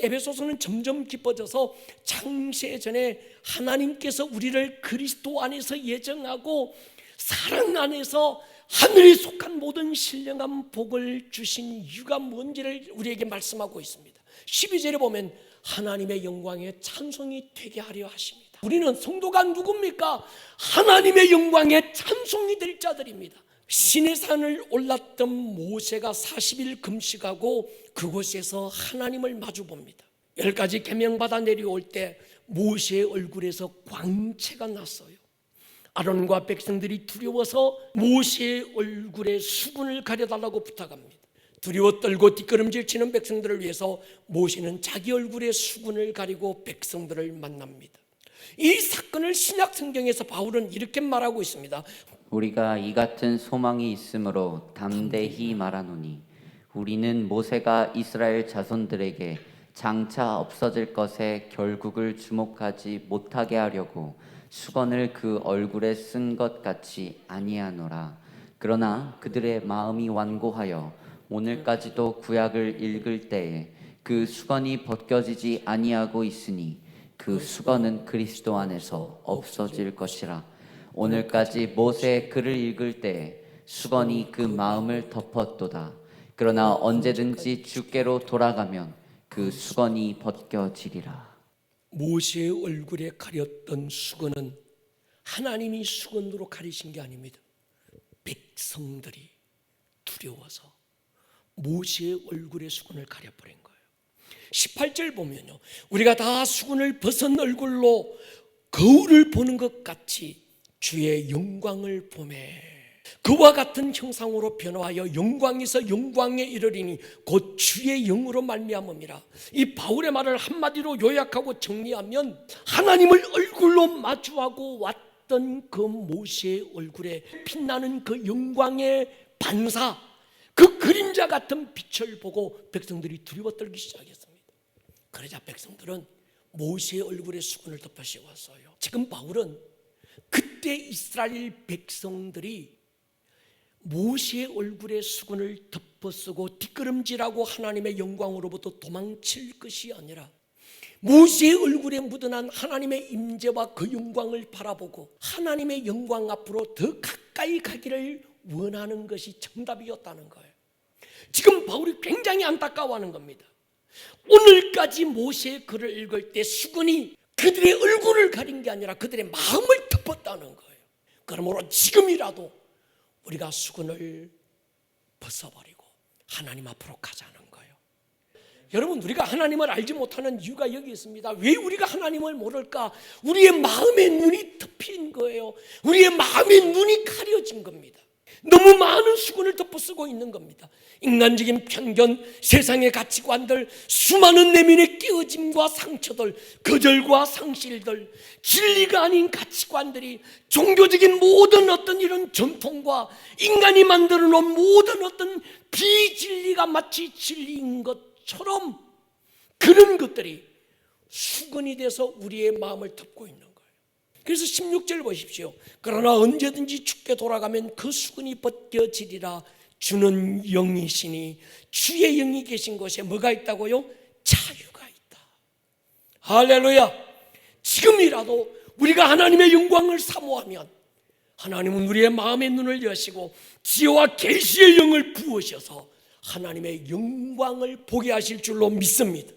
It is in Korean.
에베소서는 점점 깊어져서 창세 전에 하나님께서 우리를 그리스도 안에서 예정하고 사랑 안에서 하늘에 속한 모든 신령한 복을 주신 이유가 뭔지를 우리에게 말씀하고 있습니다. 12절에 보면 하나님의 영광에 찬송이 되게 하려 하십니다. 우리는 성도가 누굽니까? 하나님의 영광에 찬송이 될 자들입니다. 신의 산을 올랐던 모세가 40일 금식하고 그곳에서 하나님을 마주 봅니다. 열 가지 계명 받아 내려올 때 모세의 얼굴에서 광채가 났어요. 아론과 백성들이 두려워서 모세의 얼굴에 수분을 가려달라고 부탁합니다. 두려워 떨고 뒷걸음질 치는 백성들을 위해서 모세는 자기 얼굴에 수분을 가리고 백성들을 만납니다. 이 사건을 신약 성경에서 바울은 이렇게 말하고 있습니다. 우리가 이 같은 소망이 있으므로 담대히 말하노니 우리는 모세가 이스라엘 자손들에게 장차 없어질 것에 결국을 주목하지 못하게 하려고 수건을 그 얼굴에 쓴 것 같이 아니하노라 그러나 그들의 마음이 완고하여 오늘까지도 구약을 읽을 때에 그 수건이 벗겨지지 아니하고 있으니 그 수건은 그리스도 안에서 없어질 것이라 오늘까지 모세의 글을 읽을 때 수건이 그 마음을 덮었도다. 그러나 언제든지 주께로 돌아가면 그 수건이 벗겨지리라. 모세의 얼굴에 가렸던 수건은 하나님이 수건으로 가리신 게 아닙니다. 백성들이 두려워서 모세의 얼굴에 수건을 가려버린 거예요. 18절 보면요. 우리가 다 수건을 벗은 얼굴로 거울을 보는 것 같이 주의 영광을 보매 그와 같은 형상으로 변화하여 영광에서 영광에 이르리니 곧 주의 영으로 말미암음이라 이 바울의 말을 한마디로 요약하고 정리하면 하나님을 얼굴로 마주하고 왔던 그 모세의 얼굴에 빛나는 그 영광의 반사 그 그림자 같은 빛을 보고 백성들이 두려워 떨기 시작했습니다. 그러자 백성들은 모세의 얼굴에 수건을 덮어 씌웠어요. 지금 바울은 그때 이스라엘 백성들이 모세의 얼굴에 수건을 덮어 쓰고 뒷걸음질하고 하나님의 영광으로부터 도망칠 것이 아니라 모세의 얼굴에 묻어난 하나님의 임재와 그 영광을 바라보고 하나님의 영광 앞으로 더 가까이 가기를 원하는 것이 정답이었다는 거예요. 지금 바울이 굉장히 안타까워하는 겁니다. 오늘까지 모세의 글을 읽을 때 수건이 그들의 얼굴을 가린 게 아니라 그들의 마음을 덮었다는 거예요. 그러므로 지금이라도 우리가 수건을 벗어버리고 하나님 앞으로 가자는 거예요. 여러분 우리가 하나님을 알지 못하는 이유가 여기 있습니다. 왜 우리가 하나님을 모를까? 우리의 마음의 눈이 덮인 거예요. 우리의 마음의 눈이 가려진 겁니다. 너무 많은 수건을 덮어쓰고 있는 겁니다. 인간적인 편견, 세상의 가치관들, 수많은 내면의 깨어짐과 상처들, 거절과 상실들, 진리가 아닌 가치관들이 종교적인 모든 어떤 이런 전통과 인간이 만들어 놓은 모든 어떤 비진리가 마치 진리인 것처럼 그런 것들이 수건이 돼서 우리의 마음을 덮고 있는 거예요. 그래서 16절 보십시오. 그러나 언제든지 죽게 돌아가면 그 수건이 벗겨지리라 주는 영이시니 주의 영이 계신 곳에 뭐가 있다고요? 자유가 있다. 할렐루야. 지금이라도 우리가 하나님의 영광을 사모하면 하나님은 우리의 마음의 눈을 여시고 지혜와 계시의 영을 부으셔서 하나님의 영광을 보게 하실 줄로 믿습니다.